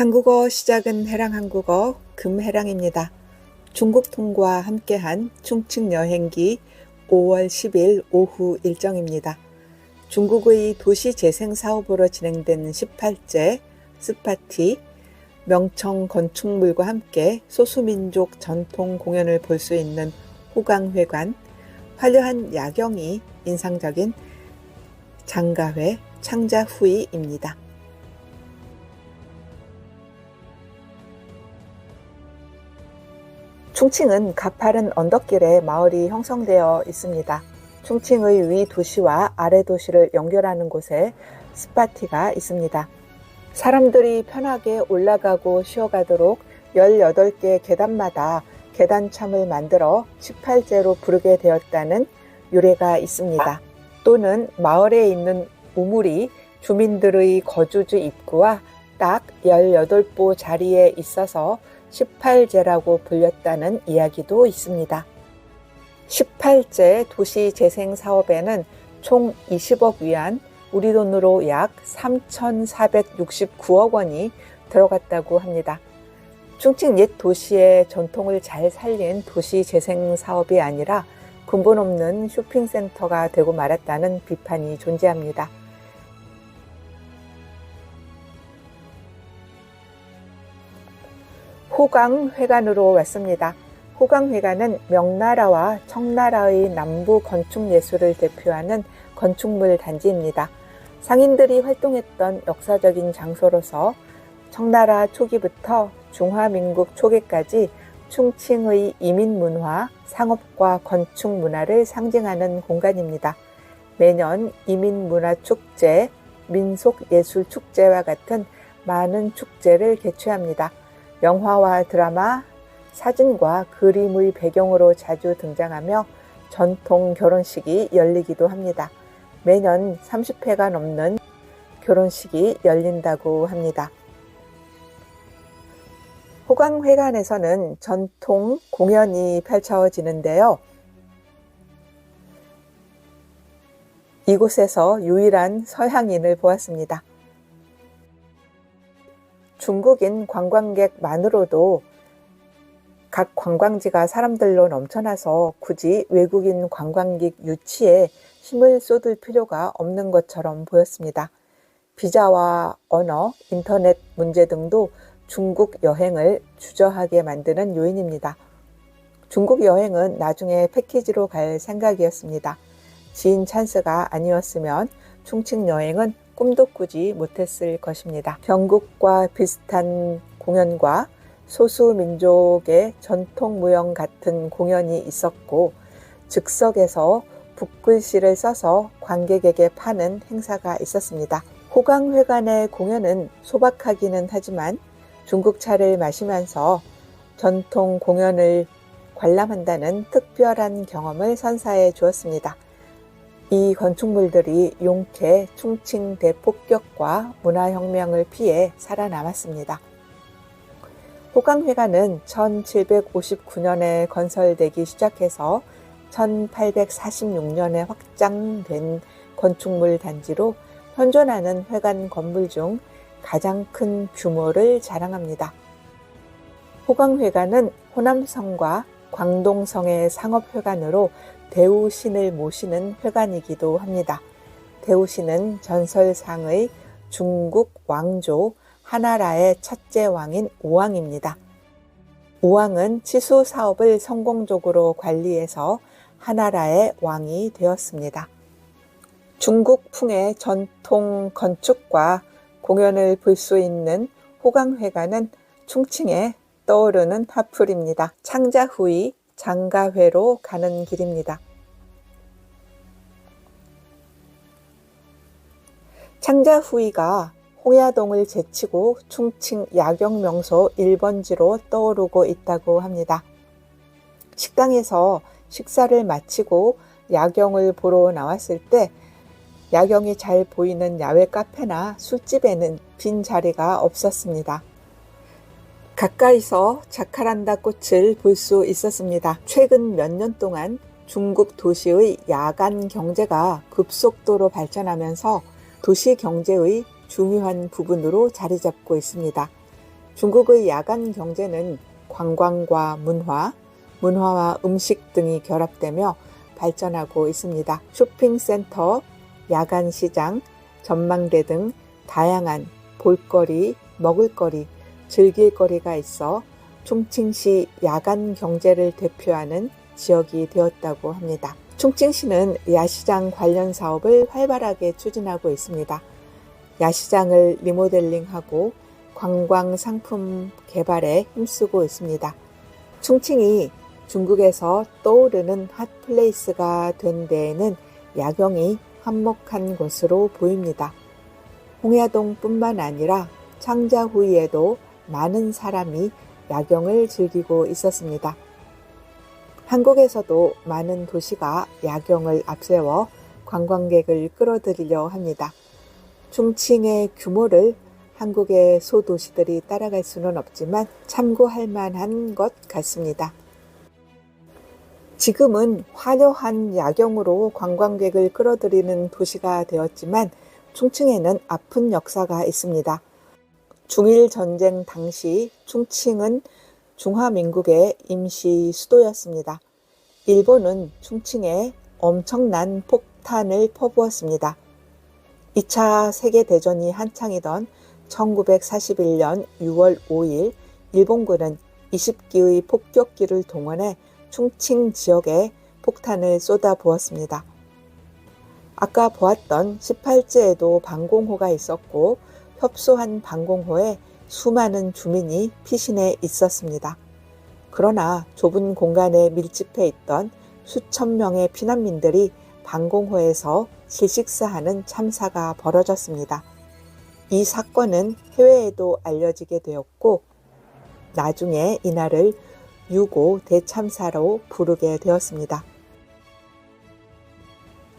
한국어 시작은 해랑 한국어 금해랑입니다. 중국 통과 함께한 충칭 여행기 5월 10일 오후 일정입니다. 중국의 도시 재생 사업으로 진행된 18제 스파티 명청 건축물과 함께 소수민족 전통 공연을 볼 수 있는 호강회관, 화려한 야경이 인상적인 장가회 창자후이입니다. 충칭은 가파른 언덕길에 마을이 형성되어 있습니다. 충칭의 위 도시와 아래 도시를 연결하는 곳에 스파티가 있습니다. 사람들이 편하게 올라가고 쉬어가도록 18개 계단마다 계단참을 만들어 18제로 부르게 되었다는 유래가 있습니다. 또는 마을에 있는 우물이 주민들의 거주지 입구와 딱 18보 자리에 있어서 18제라고 불렸다는 이야기도 있습니다. 18제 도시 재생 사업에는 총 20억 위안, 우리 돈으로 약 3,469억 원이 들어갔다고 합니다. 충칭 옛 도시의 전통을 잘 살린 도시 재생 사업이 아니라 근본 없는 쇼핑센터가 되고 말았다는 비판이 존재합니다. 호강회관으로 왔습니다. 호강회관은 명나라와 청나라의 남부 건축 예술을 대표하는 건축물 단지입니다. 상인들이 활동했던 역사적인 장소로서 청나라 초기부터 중화민국 초기까지 충칭의 이민 문화, 상업과 건축 문화를 상징하는 공간입니다. 매년 이민 문화 축제, 민속 예술 축제와 같은 많은 축제를 개최합니다. 영화와 드라마, 사진과 그림의 배경으로 자주 등장하며 전통 결혼식이 열리기도 합니다. 매년 30회가 넘는 결혼식이 열린다고 합니다. 호강회관에서는 전통 공연이 펼쳐지는데요. 이곳에서 유일한 서양인을 보았습니다. 중국인 관광객만으로도 각 관광지가 사람들로 넘쳐나서 굳이 외국인 관광객 유치에 힘을 쏟을 필요가 없는 것처럼 보였습니다. 비자와 언어, 인터넷 문제 등도 중국 여행을 주저하게 만드는 요인입니다. 중국 여행은 나중에 패키지로 갈 생각이었습니다. 지인 찬스가 아니었으면 충칭 여행은 꿈도 꾸지 못했을 것입니다. 경국과 비슷한 공연과 소수민족의 전통 무용 같은 공연이 있었고 즉석에서 붓글씨를 써서 관객에게 파는 행사가 있었습니다. 호강회관의 공연은 소박하기는 하지만 중국차를 마시면서 전통 공연을 관람한다는 특별한 경험을 선사해 주었습니다. 이 건축물들이 용케 충칭 대폭격과 문화혁명을 피해 살아남았습니다. 호강회관은 1759년에 건설되기 시작해서 1846년에 확장된 건축물 단지로 현존하는 회관 건물 중 가장 큰 규모를 자랑합니다. 호강회관은 호남성과 광동성의 상업회관으로 대우신을 모시는 회관이기도 합니다. 대우신은 전설상의 중국 왕조 하나라의 첫째 왕인 우왕입니다. 우왕은 치수 사업을 성공적으로 관리해서 하나라의 왕이 되었습니다. 중국 풍의 전통 건축과 공연을 볼 수 있는 호강회관은 충칭에 떠오르는 화풀입니다. 창자 후이 장가회로 가는 길입니다. 창자 후이가 홍야동을 제치고 충칭 야경 명소 1번지로 떠오르고 있다고 합니다. 식당에서 식사를 마치고 야경을 보러 나왔을 때 야경이 잘 보이는 야외 카페나 술집에는 빈 자리가 없었습니다. 가까이서 자카란다 꽃을 볼 수 있었습니다. 최근 몇 년 동안 중국 도시의 야간 경제가 급속도로 발전하면서 도시 경제의 중요한 부분으로 자리 잡고 있습니다. 중국의 야간 경제는 관광과 문화, 문화와 음식 등이 결합되며 발전하고 있습니다. 쇼핑센터, 야간 시장, 전망대 등 다양한 볼거리, 먹을거리, 즐길 거리가 있어 충칭시 야간 경제를 대표하는 지역이 되었다고 합니다. 충칭시는 야시장 관련 사업을 활발하게 추진하고 있습니다. 야시장을 리모델링하고 관광 상품 개발에 힘쓰고 있습니다. 충칭이 중국에서 떠오르는 핫플레이스가 된 데에는 야경이 한몫한 것으로 보입니다. 홍야동뿐만 아니라 창자후이에도 많은 사람이 야경을 즐기고 있었습니다. 한국에서도 많은 도시가 야경을 앞세워 관광객을 끌어들이려 합니다. 충칭의 규모를 한국의 소도시들이 따라갈 수는 없지만 참고할 만한 것 같습니다. 지금은 화려한 야경으로 관광객을 끌어들이는 도시가 되었지만 충칭에는 아픈 역사가 있습니다. 중일 전쟁 당시 충칭은 중화민국의 임시 수도였습니다. 일본은 충칭에 엄청난 폭탄을 퍼부었습니다. 2차 세계대전이 한창이던 1941년 6월 5일 일본군은 20기의 폭격기를 동원해 충칭 지역에 폭탄을 쏟아 부었습니다. 아까 보았던 18제에도 방공호가 있었고 협소한 방공호에 수많은 주민이 피신해 있었습니다. 그러나 좁은 공간에 밀집해 있던 수천 명의 피난민들이 방공호에서 질식사하는 참사가 벌어졌습니다. 이 사건은 해외에도 알려지게 되었고 나중에 이날을 유고 대참사로 부르게 되었습니다.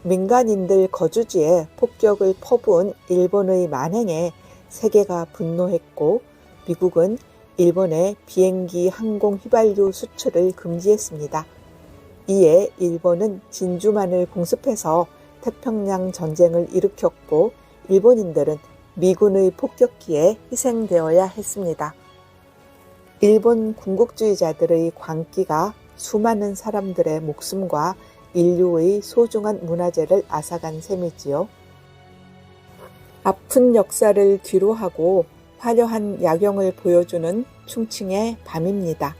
민간인들 거주지에 폭격을 퍼부은 일본의 만행에 세계가 분노했고 미국은 일본의 비행기 항공 휘발유 수출을 금지했습니다. 이에 일본은 진주만을 공습해서 태평양 전쟁을 일으켰고 일본인들은 미군의 폭격기에 희생되어야 했습니다. 일본 군국주의자들의 광기가 수많은 사람들의 목숨과 인류의 소중한 문화재를 앗아간 셈이지요. 아픈 역사를 뒤로하고 화려한 야경을 보여주는 충칭의 밤입니다.